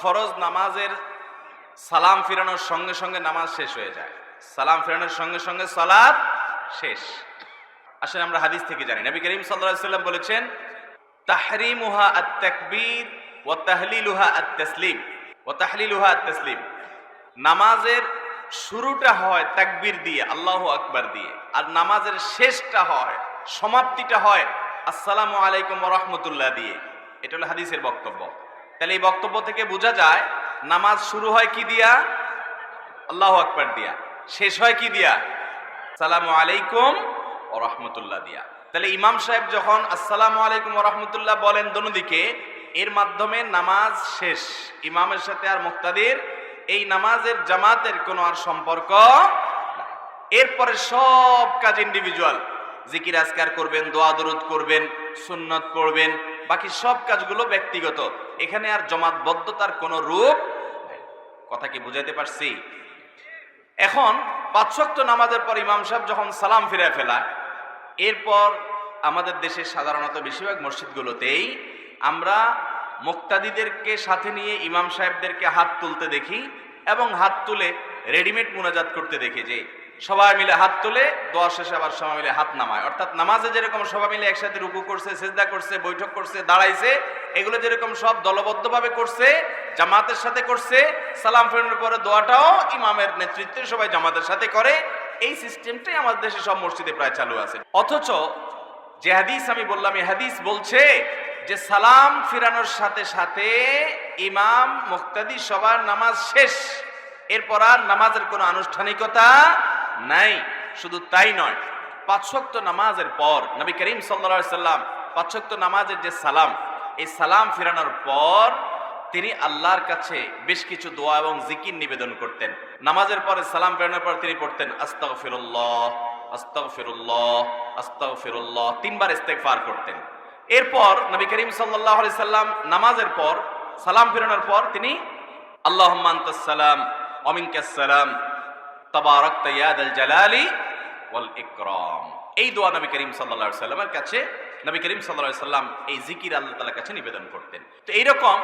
ফরজ নামাজের সালাম ফিরানোর সঙ্গে সঙ্গে নামাজ শেষ হয়ে যায়। সালাম ফিরানোর সঙ্গে সঙ্গে সালাদ শেষ। আসলে আমরা হাদিস থেকে জানি। নবী করিম সাল্লাম বলেছেন, তাহরিমুহা আত তাকবীর ওয়া তাহলিলুহা আত তাসলিম ওয়া তাহলিলুহা আত তাসলিম নামাজের শুরুটা হয় তাকবীর দিয়ে, আল্লাহু আকবার দিয়ে। আর নামাজের শেষটা হয়, সমাপ্তিটা হয় আসসালামু আলাইকুম রাহমাতুল্লাহ দিয়ে। এটা হলো হাদিসের বক্তব্য। তাহলে এই বক্তব্য থেকে বোঝা যায়, নামাজ শুরু হয় কি দিয়া? আল্লাহ আকবার দিয়া। শেষ হয় কি দিয়া? সালাম আলাইকুম ও রহমতুল্লাহ দিয়া। তাহলে ইমাম সাহেব যখন আসসালামু আলাইকুম ও রহমতুল্লাহ বলেন দোনোদিকে, এর মাধ্যমে নামাজ শেষ। ইমামের সাথে আর মুক্তাদির, এই নামাজের জামাতের কোনো আর সম্পর্ক এরপরে সব কাজ ইন্ডিভিজুয়াল জিকির আজকার করবেন, দোয়া দরুদ করবেন, সুন্নত পড়বেন বাকি সব কাজগুলো ব্যক্তিগত এখানে আর জমাতবদ্ধতার কোনো রূপ। কথা কি বুঝাইতে পারছি এখন পাঁচশক্ত নামাজের পর ইমাম সাহেব যখন সালাম ফিরে ফেলা এরপর আমাদের দেশের সাধারণত বেশিরভাগ মসজিদগুলোতেই আমরা মুক্তাদিদেরকে সাথে নিয়ে ইমাম সাহেবদেরকে হাত তুলতে দেখি এবং হাত তুলে রেডিমেড মোনাজাত করতে দেখি যে সবাই মিলে হাত তুলে, দোয়া শেষে আবার সবাই মিলে হাত নামায়। অর্থাৎ নামাজে যেরকম সবাই মিলে একসাথে রুকু করছে, সেজদা করছে, বৈঠক করছে, দাঁড়াইছে, এগুলো যেরকম সব দলবদ্ধভাবে করছে, জামাতের সাথে করছে, সালাম ফেরানোর পরে দোয়াটাও ইমামের নেতৃত্বে সবাই জামাতের সাথে করে। এই সিস্টেমটাই আমাদের দেশে সব মসজিদে প্রায় চালু আছে। অথচ যে হাদিস আমি বললাম, এই হাদিস বলছে যে সালাম ফিরানোর সাথে সাথে ইমাম, মুক্তাদি সবার নামাজ শেষ। এরপর আর নামাজের কোনো আনুষ্ঠানিকতা নাই, শুধু তাই নয় পাঁচশক্ত নামাজের পর, নবী করিম সাল্লা সাল্লাম পাঁচশক্ত নামাজের যে সালাম, এই সালাম ফিরানোর পর তিনি আল্লাহর কাছে বেশ কিছু দোয়া এবং জিকির নিবেদন করতেন। নামাজের পরে সালাম ফেরানোর পর তিনি পড়তেন আস্তাগ ফিরুল্লাহ আস্তাগ ফিরুল্লাহ আস্তাগ ফিরুল্লাহ তিনবার ইস্তেগফার করতেন। এরপর নবী করিম সাল্লাহ সাল্লাম নামাজের পর, সালাম ফেরানোর পর তিনি আল্লাহ সালাম অমিনকাসালাম তাবারক ইয়াদাল জালালি ওয়াল ইকরাম। এই দোয়া নবী করিম সাল্লাল্লাহু আলাইহি সাল্লামের কাছে, নবী করিম সাল্লাল্লাহু সাল্লাম এই জিকির আল্লাহ তাআলার কাছে নিবেদন করতেন। তো এইরকম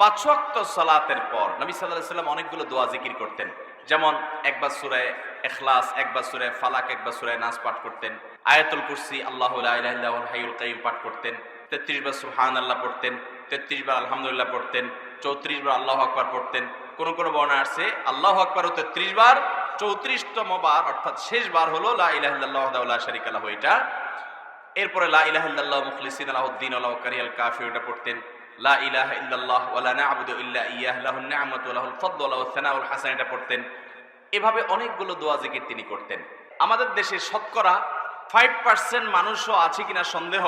পাঁচ ওয়াক্ত সালাতের পর নবী সাল্লাল্লাহু সাল্লাম অনেকগুলো দোয়া জিকির করতেন। যেমন একবার সূরা ইখলাস, একবার সূরা ফালাক, একবার সূরা নাস পাঠ করতেন। আয়াতুল কুরসি, আল্লাহু লা ইলাহা ইল্লাহুল হাইয়ুল কাইয়ুম পাঠ করতেন। 33 বার সুবহানাল্লাহ পড়তেন 33 বার আলহামদুলিল্লাহ পড়তেন 34 বার আল্লাহু আকবার পড়তেন। কোন কোন বর্ণনা আসছে আল্লাহু আকবারও 33 বার চৌত্রিশতম বার, অর্থাৎ শেষ বার হলো লা ইলাহা ইল্লাল্লাহ ওয়াহদাহু লা শারীকা এটা এরপরে লা লাহু কাফির পড়তেন। লা পড়তেন। এভাবে অনেকগুলো দোয়া জিকির তিনি করতেন। আমাদের দেশে শতকরা ফাইভ পার্সেন্ট মানুষও আছে কিনা সন্দেহ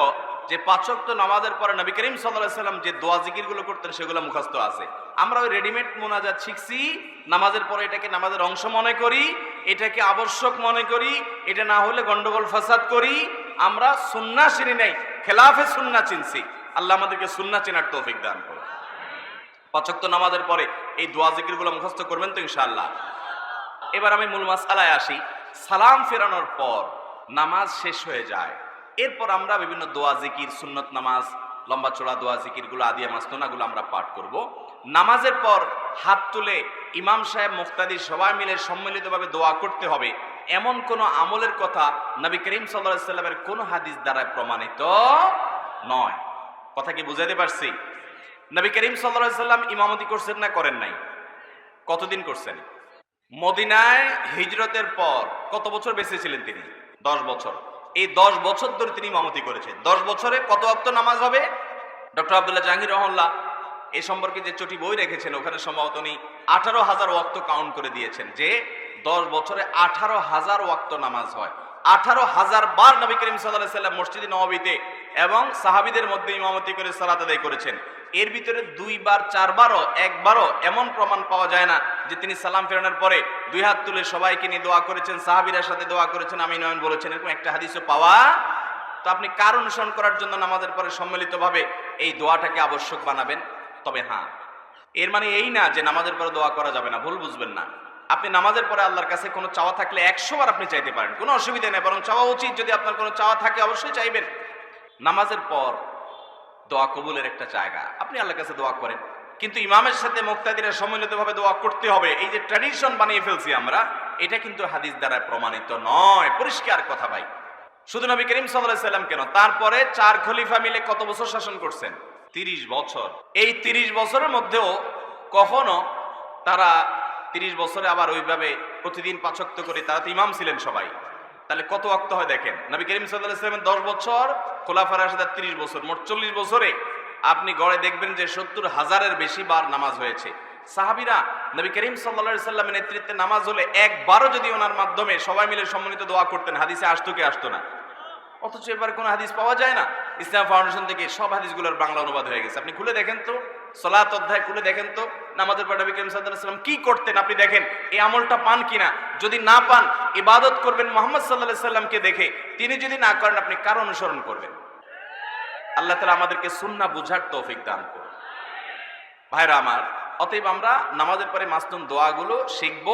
যে পাঁচক্ত নামাজের পরে নবী করিম সাল্লাম যে দোয়া জিকিরগুলো করতেন সেগুলো মুখস্থ আছে। আমরা ওই রেডিমেড মোনাজাত শিখছি, নামাজের পরে এটাকে নামাজের অংশ মনে করি, এটাকে আবশ্যক মনে করি, এটা না হলে গন্ডগোল, ফাসাদ করি। আমরা সুন্না চিনি নাই, খেলাফে সুন্না চিনছি। আল্লাহ আমাদেরকে সুন্না চেনার তৌফিক দান করুন। পাঁচক্ত নামাজের পরে এই দোয়া জিকিরগুলো মুখস্থ করবেন তো ইনশাআল্লাহ। এবার আমি মূল মাসালায় আসি। সালাম ফেরানোর পর নামাজ শেষ হয়ে যায়। এরপর আমরা বিভিন্ন দোয়া, জিকির, সুন্নত নামাজ, লম্বা চড়া দোয়া জিকিরগুলো আদিয়া মাস্তনাগুলো আমরা পাঠ করব। নামাজের পর হাত তুলে ইমাম সাহেব মুক্তাদি সবাই মিলে সম্মিলিতভাবে দোয়া করতে হবে। এমন কোন আমলের কথা নবী করিম সাল্লাহ সাল্লামের কোন হাদিস দ্বারা প্রমাণিত নয়। কথা কি বুঝাইতে পারছি? নবী করিম সাল্লাহ সাল্লাম ইমামতি করছেন না করেন নাই? কতদিন করছেন? মদিনায় হিজরতের পর কত বছর বেঁচে ছিলেন তিনি? দশ বছর। এই দশ বছর ধরে তিনি ইমামতি করেছেন। দশ বছরে কত অক্ত নামাজ হবে? ডক্টর আবদুল্লাহ জাহাঙ্গীর রহমল্লা এ সম্পর্কে যে চটি বই রেখেছেন, ওখানে সম্ভবত উনি আঠারো হাজার ওয়াক্ত কাউন্ট করে দিয়েছেন যে দশ বছরে আঠারো হাজার ওয়াক্ত নামাজ হয়। আঠারো হাজার বার নবী করিম সাল্লাহ সাল্লাম মসজিদ নবাবিতে এবং সাহাবিদের মধ্যে ইমামতি করে সালাত আদায় করেছেন। এর ভিতরে দুইবার, চারবারও, একবারও এমন প্রমাণ পাওয়া যায় না যে তিনি সালাম ফেরানোর পরে দুই হাত তুলে সবাইকে নিয়ে দোয়া করেছেন সাহাবিরার সাথে দোয়া করেছেন, আমি নয়ন বলেছেন, এরকম একটা হাদিসও পাওয়া। তো আপনি কার অনুসরণ করার জন্য নামাজের পরে সম্মিলিতভাবে এই দোয়াটাকে আবশ্যক বানাবেন? তবে হ্যাঁ এর মানে এই না যে নামাজের পরে দোয়া করা যাবে না, ভুল বুঝবেন না। আপনি নামাজের পরে আল্লাহর কাছে কোনো চাওয়া থাকলে একশো বার আপনি চাইতে পারেন। কোনো অসুবিধা নেই, বরং চাওয়া উচিত যদি আপনার কোনো চাওয়া থাকে অবশ্যই চাইবেন। নামাজের পর দোয়া কবুলের একটা জায়গা। আপনি আল্লাহর কাছে দোয়া করেন। কিন্তু ইমামের সাথে মুক্তাদিরা সম্মিলিতভাবে দোয়া করতে হবে। এই যে ট্র্যাডিশন বানিয়ে ফেলছি আমরা, এটা কিন্তু হাদিস দ্বারা প্রমাণিত নয়। পরিষ্কার কথা ভাই। শুধু নবী করিম সাল্লাম কেন? তারপরে চার খলিফা মিলে কত বছর শাসন করছেন? তিরিশ বছর। এই তিরিশ বছরের মধ্যেও কখনো তারা তিরিশ বছরে আবার ওইভাবে প্রতিদিন পাচক্ত করে তারা তো ইমাম ছিলেন সবাই। তাহলে কত অক্ত হয় দেখেন? নবী করিম সাল্লাহ সাল্লামের দশ বছর, খোলাফার রাশেদার তিরিশ বছর, মোট চল্লিশ বছরে আপনি গড়ে দেখবেন যে সত্তর হাজারের বেশি বার নামাজ হয়েছে। সাহাবিরা নবী করিম সাল্লা সাল্লামের নেতৃত্বে নামাজ হলে একবারও যদি ওনার মাধ্যমে সবাই মিলে সম্মানিত দোয়া করতেন, হাদিসে আসতো কি আসতো না? অথচ এবার কোনো হাদিস পাওয়া যায় না। ইসলাম ফাউন্ডেশন থেকে সব হাদিসগুলোর বাংলা অনুবাদ হয়ে গেছে। আপনি খুলে দেখেন তো। সলাত অধ্যায় খুলে দেখেন তো, নামাজের পর নবী করিম সাল্লাম কি করতেন? আপনি দেখেন, এই আমলটা পান কিনা? যদি না পান, ইবাদত করবেন মোহাম্মদ সাল্লাহ সাল্লামকে দেখে। তিনি যদি না করেন, আপনি কার অনুসরণ করবেন? আল্লাহ তালা আমাদেরকে সুন্না বুঝার তৌফিক দান করুন। ভাইরা আমার, অতএব আমরা নামাজের পরে মাসনুন দোয়াগুলো শিখব,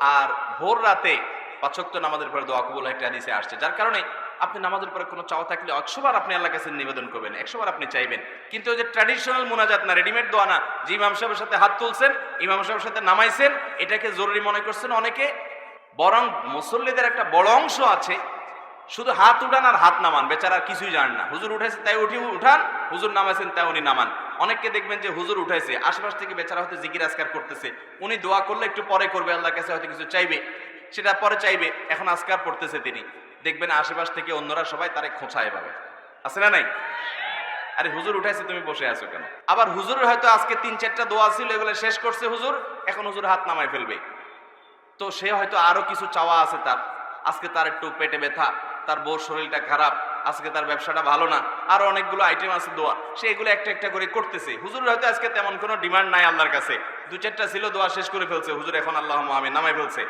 আর ভোর রাতে পাচক্ত নামাজের পরে দোয়া কবুল একটা হাদিসে আসছে। যার কারণে আপনি নামাজের পরে কোনো চাওয়া থাকলে একশোবার আপনি আল্লাহ কাছে নিবেদন করবেন, একশোবার আপনি চাইবেন। কিন্তু ওই যে ট্র্যাডিশনাল মোনাজাত না রেডিমেড দোয়া না, যে ইমাম সাহেবের সাথে হাত তুলছেন, ইমাম সাহেবের সাথে নামাইছেন, এটাকে জরুরি মনে করছেন অনেকে, বরং মুসল্লিদের একটা বড় অংশ আছে, শুধু হাত উঠান আর হাত নামান, বেচারা কিছুই জানেন না। হুজুর উঠাইছে তাই উঠি, উঠান, হুজুর নামাইছেন তাই উনি নামান। অনেককে দেখবেন যে হুজুর উঠাইছে, আশেপাশ থেকে বেচারা হয়তো জিকির আজকার করতেছে, উনি দোয়া করলে একটু পরে করবে, আল্লাহর কাছে হয়তো কিছু চাইবে, সেটা পরে চাইবে, এখন আজকার পড়তেছে তিনি। দেখবেন আশেপাশ থেকে অন্যরা সবাই তারে খোঁচা এভাবে। আছে না নাই? আরে হুজুর উঠাইছে, তুমি বসে আছো কেন? আবার হুজুরের হয়তো আজকে তিন চারটা দোয়া ছিল, এগুলো শেষ করছে হুজুর, এখন হুজুর হাত নামাই ফেলবে। তো সে হয়তো আরও কিছু চাওয়া আছে তার। আজকে তার একটু পেটে ব্যথা, তার বউর শরীরটা খারাপ, আজকে তার ব্যবসাটা ভালো না, আরও অনেকগুলো আইটেম আছে দোয়া। সে এগুলো একটা একটা করে করতেছে। হুজুর হয়তো আজকে তেমন কোনো ডিমান্ড নাই আল্লাহর কাছে। দু চারটা ছিল, দোয়া শেষ করে ফেলছে। হুজুর এখন আল্লাহ আমি নামাই ফেলছে।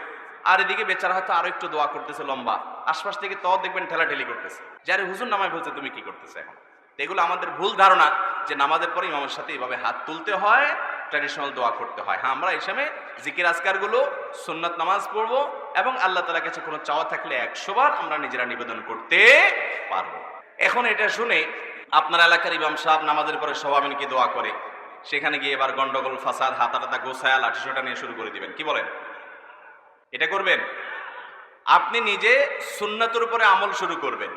আর এদিকে বেচারা হয়তো আরও একটু দোয়া করতেছে লম্বা। আশপাশ থেকে তো দেখবেন ঠেলাঠেলি করতেছে। যারে হুজুর নামাই ফেলছে তুমি কি করতেছে এখন? এগুলো আমাদের ভুল ধারণা যে নামাজের পরে ইমামের সাথে এইভাবে হাত তুলতে হয় ট্র্যাডিশনাল দোয়া করতে হয়। হ্যাঁ আমরা সময় জিকির আজকারগুলো, সুন্নত নামাজ পড়ব এবং আল্লাহ তালার কাছে কোনো চাওয়া থাকলে একশো বার আমরা নিজেরা নিবেদন করতে পারব। এখন এটা শুনে আপনার এলাকার ইমাম সাহেব নামাজের পরে সবামিনকে দোয়া করে। সেখানে গিয়ে এবার গন্ডগোল, ফাসাদ হাতা টাতা গোসায়া লাঠিসোটা নিয়ে শুরু করে দিবেন। কি বলেন? এটা করবেন? আপনি নিজে সুন্নতের উপরে আমল শুরু করবেন।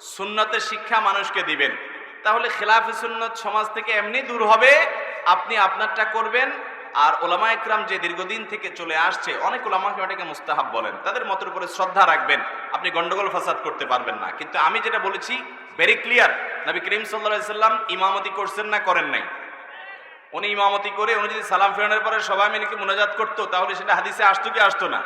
সুন্নতের শিক্ষা মানুষকে দিবেন। তাহলে খেলাফি সুন্নত সমাজ থেকে এমনি দূর হবে, আপনি আপনারটা করবেন। আর ওলামা একরাম যে দীর্ঘদিন থেকে চলে আসছে, অনেক ওলামাকে এটাকে মুস্তাহাব বলেন। তাদের মতের উপরে শ্রদ্ধা রাখবেন। আপনি গন্ডগোল ফাসাদ করতে পারবেন না। কিন্তু আমি যেটা বলেছি ভেরি ক্লিয়ার নবী করিম সাল্লা সাল্লাম ইমামতি করছেন না, করেন নাই। উনি ইমামতি করে, উনি যদি সালাম ফেরানোর পরে সবাই মিলে কি মোনাজাত করতো, তাহলে সেটা হাদিসে আসতো কি আসতো না?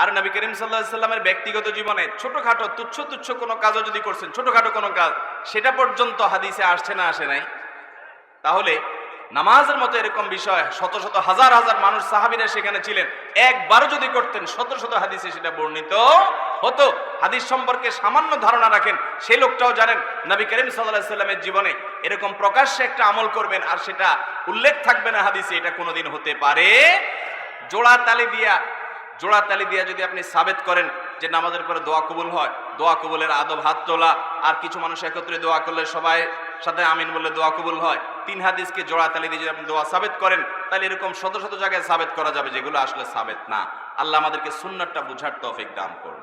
আর নবী করিম সাল্লাহ সাল্লামের ব্যক্তিগত জীবনে ছোটখাটো, তুচ্ছ তুচ্ছ কোনো কাজও যদি করছেন, ছোটোখাটো কোনো কাজ, সেটা পর্যন্ত হাদিসে আসছে না, আসে নাই। তাহলে নামাজের মতো এরকম বিষয়, শত শত হাজার হাজার মানুষ সাহাবিরা সেখানে ছিলেন, একবারও যদি করতেন, শত শত হাদিসে সেটা বর্ণিত হতো। হাদিস সম্পর্কে সামান্য ধারণা রাখেন সেই লোকটাও জানেন, নবী করিম সাল্লাহ সাল্লামের জীবনে এরকম প্রকাশ্যে একটা আমল করবেন আর সেটা উল্লেখ থাকবে না হাদিসে, এটা কোনোদিন হতে পারে। জোড়া তালি দিয়া, জোড়া তালি দিয়া যদি আপনি সাবেত করেন যে নামাজের পরে দোয়া কবুল হয়, দোয়া কবুলের আদব হাত তোলা, আর কিছু মানুষ একত্রে দোয়া করলে সবাই সাথে আমিন বললে দোয়া কবুল হয়, তিন হাদিসকে জোড়া তালি দিয়ে যদি আপনি দোয়া সাবেত করেন, তাহলে এরকম শত শত জায়গায় সাবেত করা যাবে যেগুলো আসলে সাবেত না। আল্লাহ আমাদেরকে সুন্নাতটা বুঝার তৌফিক দান করুন।